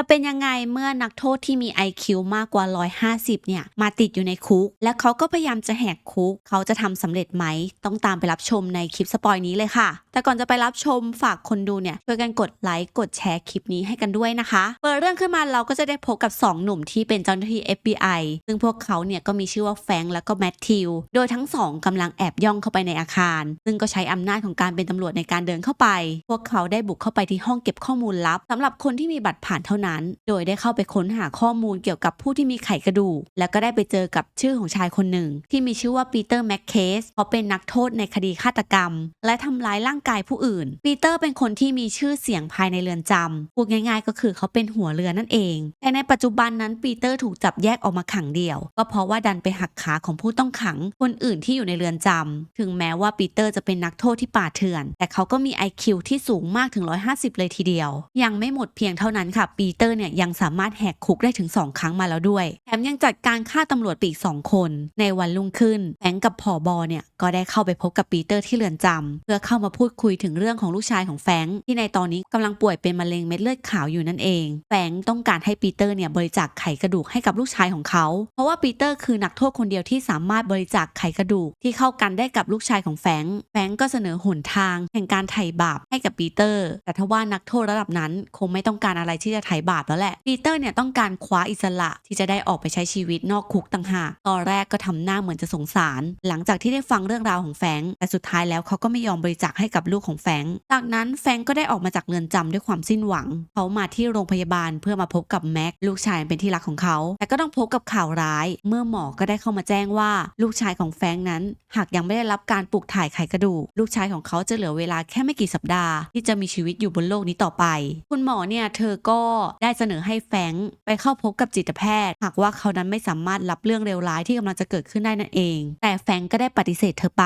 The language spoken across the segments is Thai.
จะเป็นยังไงเมื่อนักโทษที่มี IQ มากกว่า 150 เนี่ย มาติดอยู่ในคุก และเขาก็พยายามจะแหกคุก เขาจะทำสำเร็จไหม ต้องตามไปรับชมในคลิปสปอยนี้เลยค่ะ แต่ก่อนจะไปรับชมฝากคนดูเนี่ย ช่วยกันกดไลค์กดแชร์คลิปนี้ให้กันด้วยนะคะ เปิดเรื่องขึ้นมาเราก็จะได้พบกับ 2 หนุ่มที่เป็นเจ้าหน้าที่ FBI ซึ่งพวกเขาเนี่ยก็มีชื่อว่าแฟรงค์และก็แมทธิว โดยทั้งสองกำลังแอบย่องเข้าไปในอาคาร ซึ่งก็ใช้อำนาจของการเป็นตำรวจในการเดินเข้าไป พวกเขาได้บุกเข้าไปที่ห้องเก็บข้อมูลลับสำหรับคนที่มีบัตรผ่านเท่านั้นโดยได้เข้าไปค้นหาข้อมูลเกี่ยวกับผู้ที่มีไขกระดูก แล้วก็ได้ไปเจอกับชื่อของชายคนหนึ่ง ที่มีชื่อว่าปีเตอร์แมคเคสเขาเป็นนักโทษในคดีฆาตกรรม และทำร้ายร่างกายผู้อื่น ปีเตอร์เป็นคนที่มีชื่อเสียงภายในเรือนจำพูดง่ายๆ ก็คือเขาเป็นหัวเรือนั่นเอง แต่ในปัจจุบันนั้นปีเตอร์ถูกจับแยกออกมาขังเดี่ยว ก็เพราะว่าดันไปหักขาของผู้ต้องขัง คนอื่นที่อยู่ในเรือนจำถึงแม้ว่าปีเตอร์จะเป็นนักโทษที่ป่าเถื่อน แต่เขาก็มี IQ ที่สูงมากถึง 150 เลยทีเดียว ยังไม่หมดเพียงเท่านั้นค่ะปีเตอร์เนี่ยยังสามารถแหกคุกได้ถึง 2 ครั้งมาแล้วด้วย แถมยังจัดการฆ่าตำรวจปีก2คน ในวันรุ่งขึ้นแฟรงก์กับผอบอเนี่ยก็ได้เข้าไปพบกับปีเตอร์ที่เรือนจำเพื่อเข้ามาพูดคุยถึงเรื่องของลูกชายของแฟงที่ในตอนนี้กำลังป่วยเป็นมะเร็งเม็ดเลือดขาวอยู่นั่นเอง แฟงต้องการให้ปีเตอร์เนี่ยบริจาคไขกระดูกให้กับลูกชายของเขา เพราะว่าปีเตอร์คือนักโทษคนเดียวที่สามารถบริจาคไขกระดูกที่เข้ากันได้กับลูกชายของแฟงแฟงก์ก็เสนอหนทาง แห่งการไถ่บาปให้กับปีเตอร์ แต่ทว่านักโทษระดับนั้นคงไม่ต้องการอะไรที่จะไถ่บาปแล้วแหละปีเตอร์เนี่ยต้องการคว้าอิสระที่จะได้ออกไปใช้ชีวิตนอกคุกต่างหากตอนแรกก็ทำหน้าเหมือนจะสงสาร หลังจากที่ได้ฟังเรื่องราวของแฟงแต่สุดท้ายแล้วเขาก็ไม่ยอมบริจาคให้กับลูกของแฟงจากนั้นแฟงก็ได้ออกมาจากเรือนจำด้วยความสิ้นหวัง เขามาที่โรงพยาบาลเพื่อมาพบกับแม็กลูกชายเป็นที่รักของเขา แต่ก็ต้องพบกับข่าวร้าย เมื่อหมอก็ได้เข้ามาแจ้งว่า ลูกชายของแฟงนั้น หากยังไม่ได้รับการปลูกถ่ายไขกระดูกลูกชายของเขาจะเหลือเวลาแค่ไม่กี่สัปดาห์ ที่จะมีชีวิตอยู่บนโลกนี้ต่อไป คุณหมอเนี่ยเธอก็ได้เสนอให้แฟงไปเข้าพบกับจิตแพทย์ หากว่าเขานั้นไม่สามารถรับเรื่องเลวร้ายที่กำลังจะเกิดขึ้นได้นั่นเอง แต่แฟงก็ได้ปฏิเสธเธอไป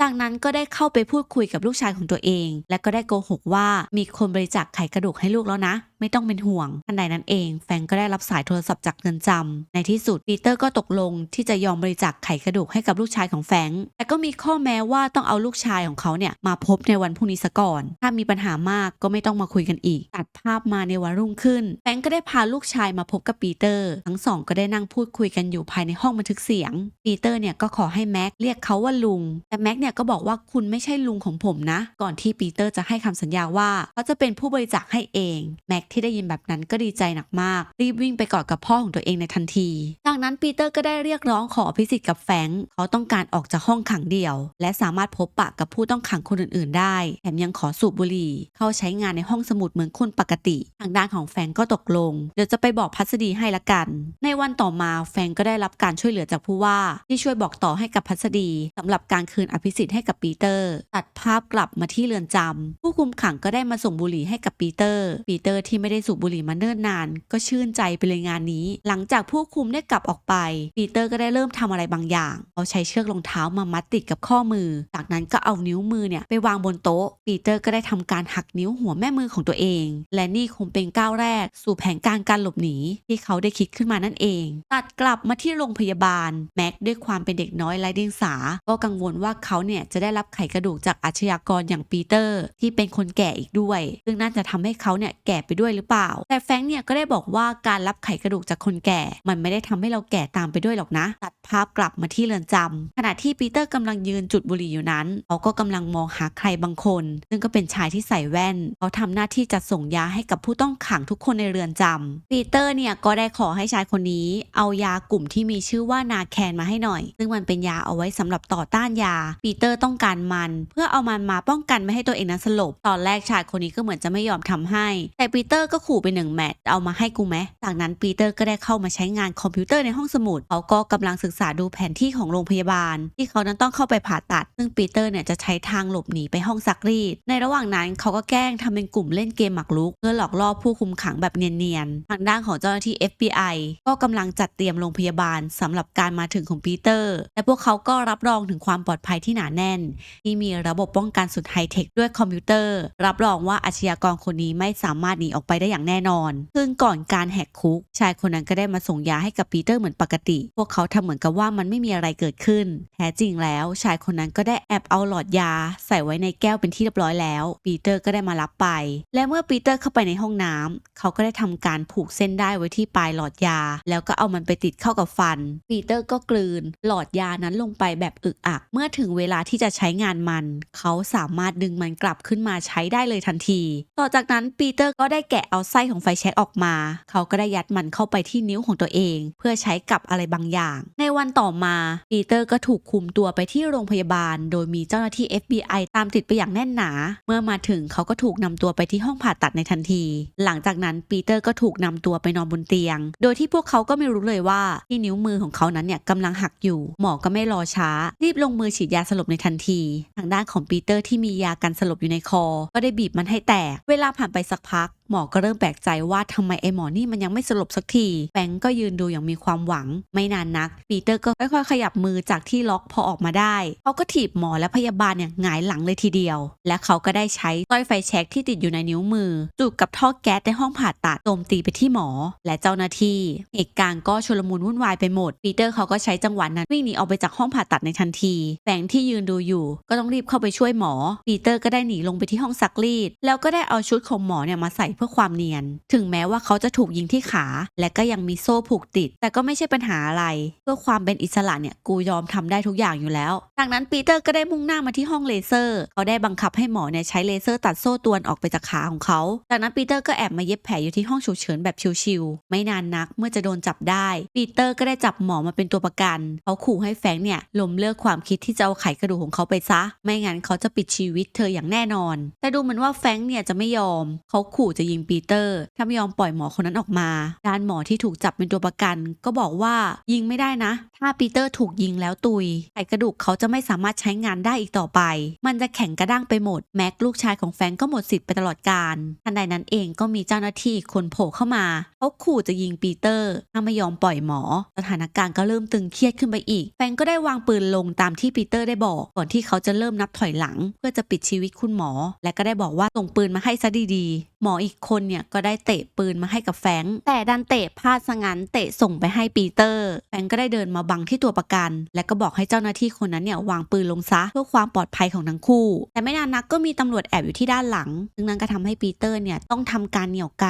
จากนั้นก็ได้เข้าไปพูดคุยกับลูกชายของตัวเอง และก็ได้โกหกว่ามีคนบริจาคไขกระดูกให้ลูกแล้วนะ ไม่ต้องเป็นห่วงทันใดนั้นเอง แฟงก็ได้รับสายโทรศัพท์จากเรือนจำในที่สุดปีเตอร์ก็ตกลงที่จะยอมบริจาคไขกระดูกให้กับลูกชายของแฟงแต่ก็มีข้อแม้ว่าต้องเอาลูกชายของเขาเนี่ยมาพบในวันพรุ่งนี้ซะก่อน ถ้ามีปัญหามากก็ไม่ต้องมาคุยกันอีก ตัดภาพมาในวันรุ่งขึ้น แฟงก็ได้พาลูกชายมาพบกับปีเตอร์ ทั้งสองก็ได้นั่งพูดคุยกันอยู่ภายในห้องบันทึกเสียง ปีเตอร์เนี่ยก็ขอให้แม็กเรียกเขาว่าลุง แต่แม็กเนี่ยก็บอกว่าคุณไม่ใช่ลุงของผมนะ ก่อนที่ปีเตอร์จะให้คำสัญญาว่าเขาจะเป็นผู้บริจาคให้เอง แม็กที่ได้ยินแบบนั้นก็ดีใจหนักมาก รีบวิ่งไปกอดกับพ่อของตัวเองในทันที จากนั้นปีเตอร์ก็ได้เรียกร้องขออภิสิทธิ์กับแฟงเขาต้องการออกจากห้องขังเดี่ยว และสามารถพบปะกับผู้ต้องขังคนอื่นๆ ได้แถมยังขอสูบบุหรี่ เข้าใช้งานในห้องสมุดเหมือนคนปกติ ทางด้านของแฟงก็ตกลง เดี๋ยวจะไปบอกพัสดีให้ละกัน ในวันต่อมาแฟงก็ได้รับการช่วยเหลือจากผู้ว่า ที่ช่วยบอกต่อให้กับพัสดีสำหรับการคืนอภิสิทธิ์ให้กับปีเตอร์ ตัดภาพกลับมาที่เรือนจำผู้คุมขังก็ได้มาส่งบุหรี่ให้กับปีเตอร์ ปีเตอร์ที่ที่ไม่ได้สูบบุหรี่มาเนิ่นนาน ก็ชื่นใจไปเลยงานนี้ หลังจากผู้คุมได้กลับออกไป ปีเตอร์ก็ได้เริ่มทำอะไรบางอย่างเขาใช้เชือกรองเท้ามามัดติดกับข้อมือ จากนั้นก็เอานิ้วมือเนี่ยไปวางบนโต๊ะ ปีเตอร์ก็ได้ทำการหักนิ้วหัวแม่มือของตัวเอง และนี่คงเป็นก้าวแรก สู่แผนการการหลบหนีที่เขาได้คิดขึ้นมานั่นเอง ตัดกลับมาที่โรงพยาบาลแม็กด้วยความเป็นเด็กน้อยไร้เดียงสา ก็กังวลว่าเขาเนี่ยจะได้รับไขกระดูกจากอาชญากรอย่างปีเตอร์ ที่เป็นคนแก่อีกด้วย ซึ่งน่าจะทำให้เขาเนี่ยแก่ไปด้วยหรือเปล่า แต่แฟงเนี่ยก็ได้บอกว่าการรับไขกระดูกจากคนแก่ มันไม่ได้ทำให้เราแก่ตามไปด้วยหรอกนะ ตัดภาพกลับมาที่เรือนจำขณะที่ปีเตอร์กำลังยืนจุดบุหรี่อยู่นั้น เขาก็กำลังมองหาใครบางคน ซึ่งก็เป็นชายที่ใส่แว่น เขาทำหน้าที่จัดส่งยาให้กับผู้ต้องขังทุกคนในเรือนจำปีเตอร์เนี่ยก็ได้ขอให้ชายคนนี้ เอายากลุ่มที่มีชื่อว่านาแคนมาให้หน่อย ซึ่งมันเป็นยาเอาไว้สำหรับต่อต้านยา ปีเตอร์ต้องการมัน เพื่อเอามันมาป้องกันไม่ให้ตัวเองนั้นสลบ ตอนแรกชายคนนี้ก็เหมือนจะไม่ยอมทำให้ แต่ปีเตอร์ก็ขู่ไปหนึ่งแมตช์เอามาให้กูไหมจากนั้นปีเตอร์ก็ได้เข้ามาใช้งานคอมพิวเตอร์ในห้องสมุดเขาก็กำลังศึกษาดูแผนที่ของโรงพยาบาล ที่เขานั้นต้องเข้าไปผ่าตัด ซึ่งปีเตอร์เนี่ยจะใช้ทางหลบหนีไปห้องซักรีด ในระหว่างนั้นเขาก็แกล้งทำเป็นกลุ่มเล่นเกมหมากรุก เพื่อหลอกล่อผู้คุมขังแบบเนียนๆ ทางด้านของเจ้าหน้าที่ FBI ก็กำลังจัดเตรียมโรงพยาบาลสำหรับการมาถึงของปีเตอร์ และพวกเขาก็รับรองถึงความปลอดภัยที่หนาแน่น ที่มีระบบป้องกันสุดไฮเทคด้วยคอมพิวเตอร์ รับรองว่าอาชญากรคนนี้ไม่สามารถหนีออกอกไปได้อย่างแน่นอน ซึ่งก่อนการแหกคุก ชายคนนั้นก็ได้มาส่งยาให้กับปีเตอร์เหมือนปกติ พวกเขาทำเหมือนกับว่ามันไม่มีอะไรเกิดขึ้น แท้จริงแล้วชายคนนั้นก็ได้แอบเอาหลอดยา ใส่ไว้ในแก้วเป็นที่เรียบร้อยแล้ว ปีเตอร์ก็ได้มารับไป และเมื่อปีเตอร์เข้าไปในห้องน้ำเขาก็ได้ทำการผูกเส้นได้ไว้ที่ปลายหลอดยา แล้วก็เอามันไปติดเข้ากับฟัน ปีเตอร์ก็กลืน หลอดยานั้นลงไปแบบอึกอัก เมื่อถึงเวลาที่จะใช้งานมัน เขาสามารถดึงมันกลับขึ้นมาใช้ได้เลยทันที ต่อจากนั้นปีเตอร์ก็ได้แกะเอาไส้ของไฟแช็กออกมา เขาก็ได้ยัดมันเข้าไปที่นิ้วของตัวเอง เพื่อใช้กับอะไรบางอย่าง ในวันต่อมาปีเตอร์ก็ถูกคุมตัวไปที่โรงพยาบาล โดยมีเจ้าหน้าที่ FBI ตามติดไปอย่างแน่นหนา เมื่อมาถึงเขาก็ถูกนำตัวไปที่ห้องผ่าตัดในทันที หลังจากนั้นปีเตอร์ก็ถูกนำตัวไปนอนบนเตียง โดยที่พวกเขาก็ไม่รู้เลยว่าที่นิ้วมือของเขานั้นเนี่ยกำลังหักอยู่ หมอก็ไม่รอช้า รีบลงมือฉีดยาสลบในทันที ทางด้านของปีเตอร์ที่มียากันสลบอยู่ในคอ ก็ได้บีบมันให้แตก เวลาผ่านไปสักพักหมอก็เริ่มแปลกใจว่าทำไมไอหมอนี่มันยังไม่สลบสักทีแฟรงก์ก็ยืนดูอย่างมีความหวัง ไม่นานนัก ปีเตอร์ก็ค่อยๆขยับมือจากที่ล็อกพอออกมาได้ เขาก็ถีบหมอและพยาบาลเนี่ยหงายหลังเลยทีเดียว และเขาก็ได้ใช้สร้อยไฟแช็กที่ติดอยู่ในนิ้วมือจุดกับท่อแก๊สในห้องผ่าตัดโจมตีไปที่หมอ และเจ้าหน้าที่เหตุการณ์ก็ชุลมุนวุ่นวายไปหมด ปีเตอร์เขาก็ใช้จังหวะนั้นวิ่งหนีออกไปจากห้องผ่าตัดในทันทีแฟรงก์ที่ยืนดูอยู่ ก็ต้องรีบเข้าไปช่วยหมอ ปีเตอร์ก็ได้หนีลงไปที่ห้องซักรีด แล้วก็ได้เอาชุดของหมอเนี่ยมาใส่เพื่อความเนียน ถึงแม้ว่าเขาจะถูกยิงที่ขา และก็ยังมีโซ่ผูกติด แต่ก็ไม่ใช่ปัญหาอะไร เพื่อความเป็นอิสระเนี่ยกูยอมทำได้ทุกอย่างอยู่แล้ว จากนั้นปีเตอร์ก็ได้มุ่งหน้ามาที่ห้องเลเซอร์เขาได้บังคับให้หมอเนี่ยใช้เลเซอร์ตัดโซ่ตวนออกไปจากขาของเขา จากนั้นปีเตอร์ก็แอบมาเย็บแผลอยู่ที่ห้องฉุกเฉินแบบชิวๆไม่นานนักเมื่อจะโดนจับได้ ปีเตอร์ก็ได้จับหมอมาเป็นตัวประกันเขาขู่ให้แฟงเนี่ยล้มเลิกความคิดที่จะเอาไขกระดูกของเขาไปซะ ไม่งั้นเขาจะปิดชีวิตเธออย่างแน่นอน แต่ดูเหมือนว่าแฟงเนี่ยจะไม่ยอม เขาขู่จะยิงปีเตอร์ ถ้าไม่ยอมปล่อยหมอคนนั้นออกมา ด้านหมอที่ถูกจับเป็นตัวประกัน ก็บอกว่ายิงไม่ได้นะ ถ้าปีเตอร์ถูกยิงแล้วตุยไขกระดูกเขาจะไม่สามารถใช้งานได้อีกต่อไป มันจะแข็งกระด้างไปหมด แม็กลูกชายของแฟงก็หมดสิทธิ์ไปตลอดกาลทันใดนั้นเองก็มีเจ้าหน้าที่คนโผล่เข้ามาเขาขู่จะยิงปีเตอร์ถ้าไม่ยอมปล่อยหมอ สถานการณ์ก็เริ่มตึงเครียดขึ้นไปอีก แฟงก็ได้วางปืนลงตามที่ปีเตอร์ได้บอก ก่อนที่เขาจะเริ่มนับถอยหลัง เพื่อจะปิดชีวิตคุณหมอ และก็ได้บอกว่าส่งปืนมาให้ซะดีๆ หมออีกคนเนี่ยก็ได้เตะปืนมาให้กับแฟงแต่ดันเตะพลาดซะงั้นเตะส่งไปให้ปีเตอร์ แฟงก็ได้เดินมาบังที่ตัวประกัน และก็บอกให้เจ้าหน้าที่คนนั้นเนี่ยวางปืนลงซะเพื่อความปลอดภัยของทั้งคู่ แต่ไม่นานนักก็มีตำรวจแอบอยู่ที่ด้านหลัง ซึ่งนั่นก็ทำให้ปีเตอร์เนี่ยต้องทำการเหนี่ยวไก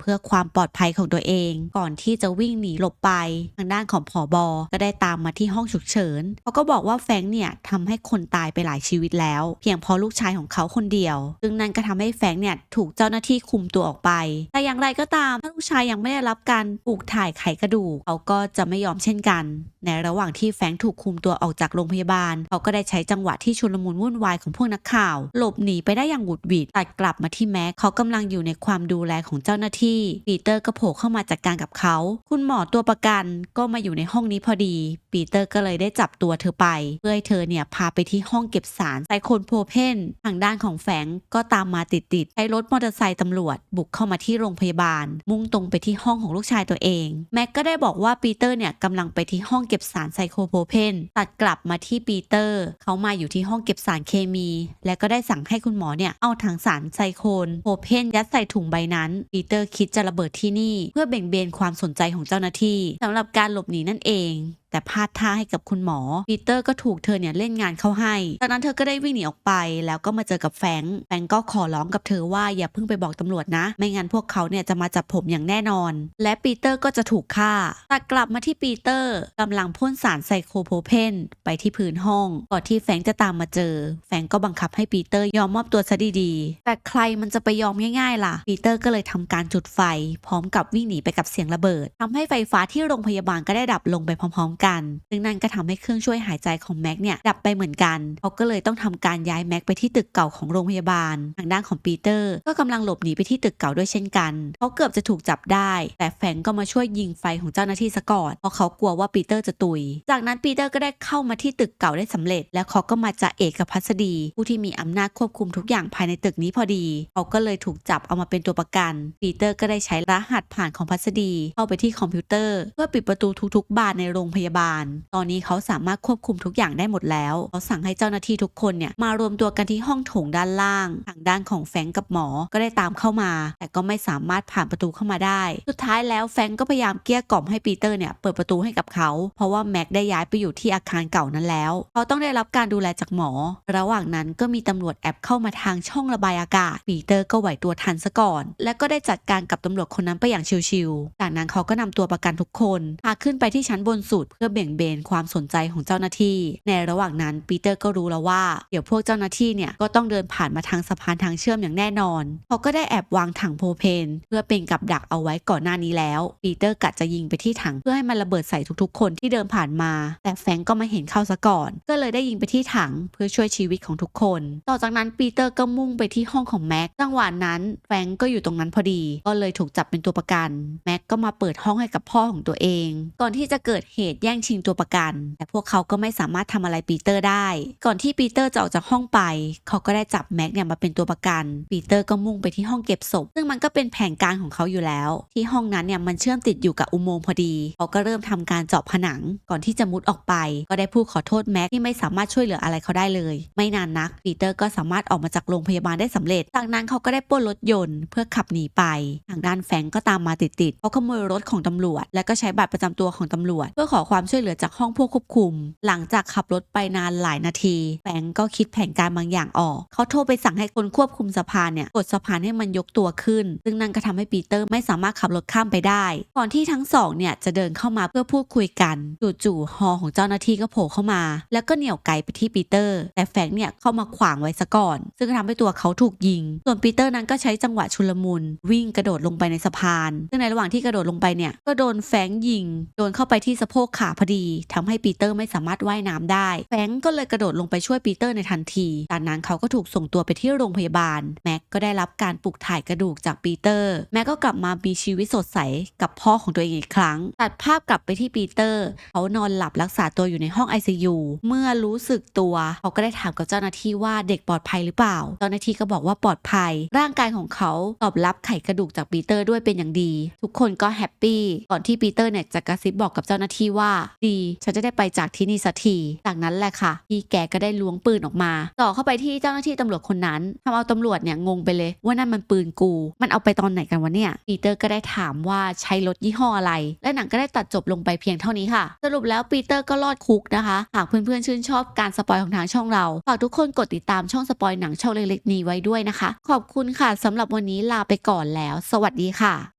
เพื่อความปลอดภัยของตัวเอง ก่อนที่จะวิ่งหนีหลบไป ทางด้านของผอบอก็ได้ตามมาที่ห้องฉุกเฉินเขาก็บอกว่าแฟงเนี่ยทำให้คนตายไปหลายชีวิตแล้ว เพียงเพราะลูกชายของเขาคนเดียว ซึ่งนั่นก็ทำให้แฟงเนี่ยถูกเจ้าหน้าที่คุมตัวออกไป แต่อย่างไรก็ตามถ้าลูกชายยังไม่ได้รับการปลูกถ่ายไขกระดูกเขาก็จะไม่ยอมเช่นกัน ในระหว่างที่แฟงถูกคุมตัวออกจากโรงพยาบาลเขาก็ได้ใช้จังหวะที่ชุลมุนวุ่นวายของพวกนักข่าว หลบหนีไปได้อย่างหวุดหวิดตัดกลับมาที่แม็กเขากำลังอยู่ในความดูแลของเจ้าหน้าที่ปีเตอร์ก็โผล่เข้ามาจัดการกับเขา คุณหมอตัวประกันก็มาอยู่ในห้องนี้พอดี ปีเตอร์ก็เลยได้จับตัวเธอไป เพื่อให้เธอเนี่ยพาไปที่ห้องเก็บสารไซโคนโพเพนทางด้านของแฟรงก์ก็ตามมาติดๆใช้รถมอเตอร์ไซค์ตำรวจ บุกเข้ามาที่โรงพยาบาล มุ่งตรงไปที่ห้องของลูกชายตัวเอง แม็กก็ได้บอกว่าปีเตอร์เนี่ยกำลังไปที่ห้องเก็บสารไซโคโพเพนตัดกลับมาที่ปีเตอร์ เขามาอยู่ที่ห้องเก็บสารเคมี และก็ได้สั่งให้คุณหมอเนี่ยเอาถังสารไซโคนโพเพนยัดใส่ถุงใบนั้นปีเตอร์คิดจะระเบิดที่นี่ เพื่อเบ่งเบนความสนใจของเจ้าหน้าที่สำหรับการหลบหนีนั่นเองแต่พลาดท่าให้กับคุณหมอปีเตอร์ก็ถูกเธอเนี่ยเล่นงานเข้าให้จากนั้นเธอก็ได้วิ่งหนีออกไป แล้วก็มาเจอกับแฟงแฟงก็ขอร้องกับเธอว่าอย่าเพิ่งไปบอกตำรวจนะ ไม่งั้นพวกเขาเนี่ยจะมาจับผมอย่างแน่นอน และปีเตอร์ก็จะถูกฆ่าแตัดกลับมาที่ปีเตอร์กำลังพ่นสารไซโคโพเพนไปที่พื้นห้องก่อนที่แฟงจะตามมาเจอ แฟงก็บังคับให้ปีเตอร์ยอมมอบตัวซะดีๆ แต่ใครมันจะไปยอมง่ายๆล่ะ ปีเตอร์ก็เลยทำการจุดไฟ พร้อมกับวิ่งหนีไปกับเสียงระเบิดทำให้ไฟฟ้าที่โรงพยาบาลก็ได้ดับลงไปพร้อมกัน ซึ่งนั่นก็ทำให้เครื่องช่วยหายใจของแม็กเนี่ยดับไปเหมือนกันเขาก็เลยต้องทำการย้ายแม็กไปที่ตึกเก่าของโรงพยาบาล ทางด้านของปีเตอร์ก็กำลังหลบหนีไปที่ตึกเก่าด้วยเช่นกันเขาเกือบจะถูกจับได้ แต่แฟงก็มาช่วยยิงไฟของเจ้าหน้าที่ซะก่อนเพราะเขากลัวว่าปีเตอร์จะตุย จากนั้นปีเตอร์ก็ได้เข้ามาที่ตึกเก่าได้สำเร็จ แล้วเขาก็มาจะเอกกับพัสดี ผู้ที่มีอำนาจควบคุมทุกอย่างภายในตึกนี้พอดีเขาก็เลยถูกจับเอามาเป็นตัวประกัน ปีเตอร์ก็ได้ใช้รหัสผ่านของพัสดี เข้าไปที่คอมพิวเตอร์ เพื่อปิดประตูทุกๆ บานในโรงพยายาบาล ตอนนี้เขาสามารถควบคุมทุกอย่างได้หมดแล้ว เขาสั่งให้เจ้าหน้าที่ทุกคนเนี่ยมารวมตัวกันที่ห้องโถงด้านล่าง ทางด้านของแฟงกับหมอ ก็ได้ตามเข้ามา แต่ก็ไม่สามารถผ่านประตูเข้ามาได้ สุดท้ายแล้วแฟงก็พยายามเกลี้ยกล่อมให้ปีเตอร์เนี่ยเปิดประตูให้กับเขา เพราะว่าแม็กได้ย้ายไปอยู่ที่อาคารเก่านั้นแล้ว เขาต้องได้รับการดูแลจากหมอ ระหว่างนั้นก็มีตำรวจแอบเข้ามาทางช่องระบายอากาศ ปีเตอร์ก็ไหวตัวทันซะก่อน และก็ได้จัดการกับตำรวจคนนั้นไปอย่างชิวๆจากนั้นเขาก็นำตัวประกันทุกคนพาขึ้นไปที่ชั้นบนสุดพื่อเบี่ยงเบนความสนใจของเจ้าหน้าที่ ในระหว่างนั้นปีเตอร์ก็รู้แล้วว่าเดี๋ยวพวกเจ้าหน้าที่เนี่ยก็ต้องเดินผ่านมาทางสะพานทางเชื่อมอย่างแน่นอนเขาก็ได้แอบวางถังโพเพน เพื่อเป็นกับดักเอาไว้ก่อนหน้านี้แล้วปีเตอร์กะจะยิงไปที่ถังเพื่อให้มันระเบิดใส่ทุกๆ คนที่เดินผ่านมา แต่แฟงก็มาเห็นเข้าซะก่อน ก็เลยได้ยิงไปที่ถังเพื่อช่วยชีวิตของทุกคน ต่อจากนั้นปีเตอร์ก็มุ่งไปที่ห้องของแม็กจังหวะนั้นแฟงก็อยู่ตรงนั้นพอดี ก็เลยถูกจับเป็นตัวประกันแม็กก็มาเปิดห้องให้กับพ่อของตัวเอง ก่อนที่จะเกิดเหตุย่งชิงตัวประกัน แต่พวกเขาก็ไม่สามารถทำอะไรปีเตอร์ได้ ก่อนที่ปีเตอร์จะออกจากห้องไป เขาก็ได้จับแม็กเนี่ยมาเป็นตัวประกัน ปีเตอร์ก็มุ่งไปที่ห้องเก็บศพ ซึ่งมันก็เป็นแผนการของเขาอยู่แล้ว ที่ห้องนั้นเนี่ยมันเชื่อมติดอยู่กับอุโมงค์พอดี เขาก็เริ่มทำการเจาะผนัง ก่อนที่จะมุดออกไป ก็ได้พูดขอโทษแม็กที่ไม่สามารถช่วยเหลืออะไรเขาได้เลย ไม่นานนักปีเตอร์ก็สามารถออกมาจากโรงพยาบาลได้สำเร็จ จากนั้นเขาก็ได้ปล้นรถยนต์เพื่อขับหนีไป ทางด้านแฟงก็ตามมาติดๆเขาขโมยรถของตำรวจ และก็ใช้บัตรประจำตัวของตำรวจ เพื่อขอความความช่วยเหลือจากห้องผู้ควบคุม หลังจากขับรถไปนานหลายนาทีแฟรงก์ก็คิดแผนการบางอย่างออก เขาโทรไปสั่งให้คนควบคุมสะพานเนี่ยกดสะพานให้มันยกตัวขึ้น ซึ่งนั่นก็ทำให้ปีเตอร์ไม่สามารถขับรถข้ามไปได้ ก่อนที่ทั้งสองเนี่ยจะเดินเข้ามาเพื่อพูดคุยกัน จู่ๆฮอของเจ้าหน้าที่ก็โผล่เข้ามา แล้วก็เหนี่ยวไกไปที่ปีเตอร์ แต่แฟงเนี่ยเข้ามาขวางไว้ซะก่อน ซึ่งก็ทำให้ตัวเขาถูกยิง ส่วนปีเตอร์นั้นก็ใช้จังหวะชุลมุน วิ่งกระโดดลงไปในสะพาน ซึ่งในระหว่างที่กระโดดลงไปเนี่ยก็โดนแฟงยิง โดนเข้าไปที่สะโพกขาพอดีทำให้ปีเตอร์ไม่สามารถว่ายน้ำได้แฟงก์ก็เลยกระโดดลงไปช่วยปีเตอร์ในทันที จากนั้นเขาก็ถูกส่งตัวไปที่โรงพยาบาล แม็กก็ได้รับการปลูกถ่ายกระดูกจากปีเตอร์ แม็กก็กลับมามีชีวิตสดใสกับพ่อของตัวเองอีกครั้ง ตัดภาพกลับไปที่ปีเตอร์ เขานอนหลับรักษาตัวอยู่ในห้อง ICU เมื่อรู้สึกตัว เขาก็ได้ถามกับเจ้าหน้าที่ว่าเด็กปลอดภัยหรือเปล่า เจ้าหน้าที่ก็บอกว่าปลอดภัย ร่างกายของเขาตอบรับไขกระดูกจากปีเตอร์ด้วยเป็นอย่างดี ทุกคนก็แฮปปี้ ก่อนที่ปีเตอร์เนี่ยจะกระซิบบอกกับเจ้าหน้าที่ว่าดี ฉันจะได้ไปจากที่นี่สักทีจากนั้นแหละค่ะ พี่แกก็ได้ล้วงปืนออกมาต่อเข้าไปที่เจ้าหน้าที่ตำรวจคนนั้นทำเอาตำรวจเนี่ยงงไปเลย ว่านั่นมันปืนกู มันเอาไปตอนไหนกันวะเนี่ยปีเตอร์ก็ได้ถามว่าใช้รถยี่ห้ออะไร และหนังก็ได้ตัดจบลงไปเพียงเท่านี้ค่ะ สรุปแล้วปีเตอร์ก็รอดคุกนะคะ หากเพื่อนๆชื่นชอบการสปอยของทางช่องเราฝากทุกคนกดติดตามช่องสปอยหนังช่องเล็กๆนี้ไว้ด้วยนะคะ ขอบคุณค่ะสำหรับวันนี้ลาไปก่อนแล้ว สวัสดีค่ะ